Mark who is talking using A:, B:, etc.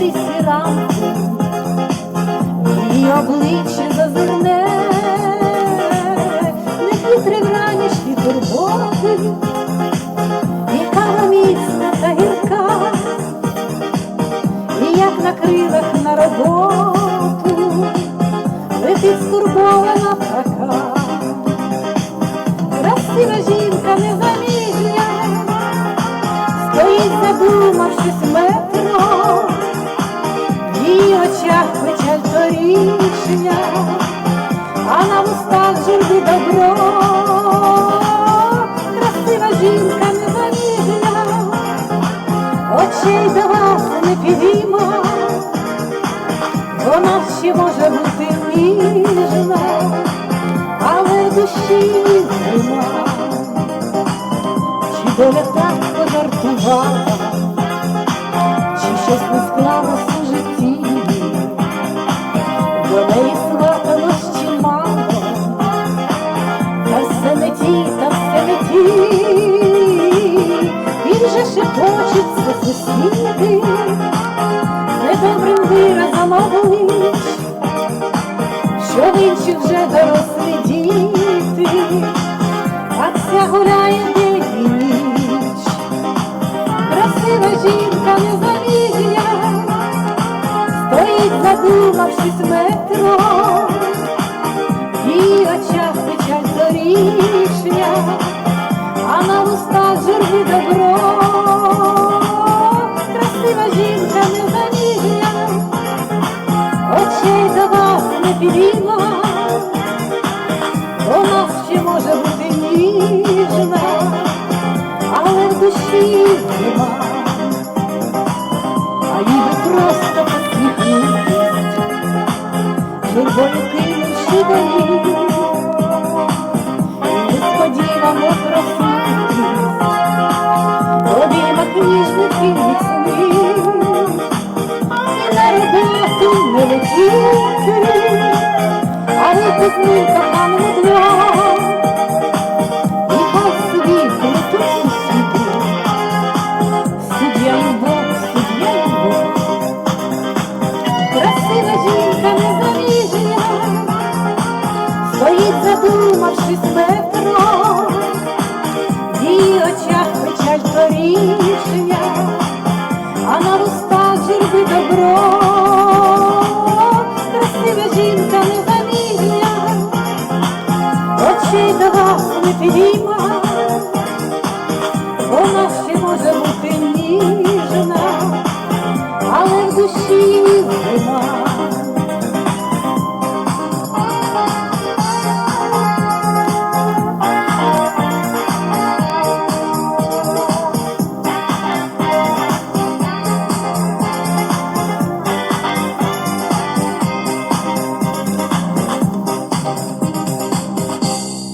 A: крізь ранки і обличчя зазирне, не хитрив ранішні турботи, яка міцна та гірка, і як на крилах на роботу, летить стурбована така, красива жінка незамітня, стоїть, задумавшись. Очей до вас не підійма, вона ще може бути ніжна, але душі нема. Чи доля так пожартувала, чи щось не що в інших вже дорослі діти, а ця гуляє день і ніч. Красива жінка незаміжня, стоїть, задумавшись метро, в очах печаль торішня, несподівано проситись, обіймах ніжних і міцних, і на роботу не летіти, а випускника